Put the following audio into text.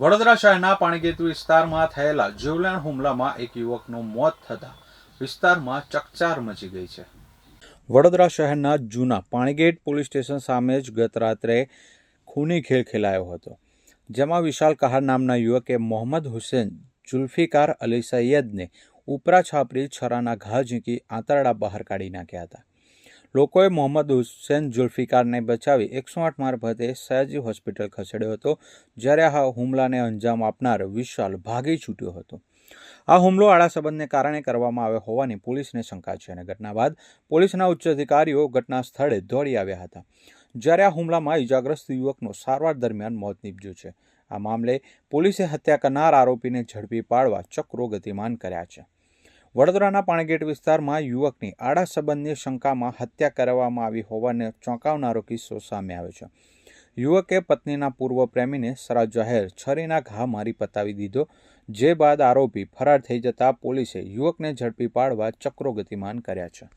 વડોદરા શહેરના પાણીગેટ વિસ્તારમાં થયેલા જીવલેણ હુમલામાં એક યુવકનું મોત થતાં વિસ્તારમાં ચકચાર મચી ગઈ છે. વડોદરા શહેરના જૂના પાણીગેટ પોલીસ સ્ટેશન સામે જ ગત રાત્રે ખૂની ખેલ ખેલાયો હતો, જેમાં વિશાલ કહાર નામના યુવકે મોહમ્મદ હુસેન, જુલ્ફિકાર અલી સૈયદને ઉપરા છાપરી છરાના ઘા ઝીંકી આંતરડા બહાર કાઢી નાખ્યા હતા. લોકોએ મોહમ્મદ હુસેન જુલ્ફિકારને બચાવી એકસો આઠ મારફતે સયાજી હોસ્પિટલ ખસેડ્યો હતો, જ્યારે આ હુમલાને અંજામ આપનાર વિશાલ ભાગી છૂટ્યો હતો. આ હુમલો આડા સંબંધને કારણે કરવામાં આવ્યો હોવાની પોલીસને શંકા છે અને ઘટના બાદ પોલીસના ઉચ્ચ અધિકારીઓ ઘટના સ્થળે દોડી આવ્યા હતા, જ્યારે આ હુમલામાં ઇજાગ્રસ્ત યુવકનો સારવાર દરમિયાન મોત નીપજ્યું છે. આ મામલે પોલીસે હત્યા કરનાર આરોપીને ઝડપી પાડવા ચક્રો ગતિમાન કર્યા છે. વડોદરાના પાણીગેટ વિસ્તારમાં યુવકની આડા સંબંધની શંકામાં હત્યા કરવામાં આવી હોવાને ચોંકાવનારો કિસ્સો સામે આવ્યો છે. યુવકે પત્નીના પૂર્વ પ્રેમીને સરા જાહેર છરીના ઘા મારી પતાવી દીધો, જે બાદ આરોપી ફરાર થઈ જતા પોલીસે યુવકને ઝડપી પાડવા ચક્રો ગતિમાન કર્યા છે.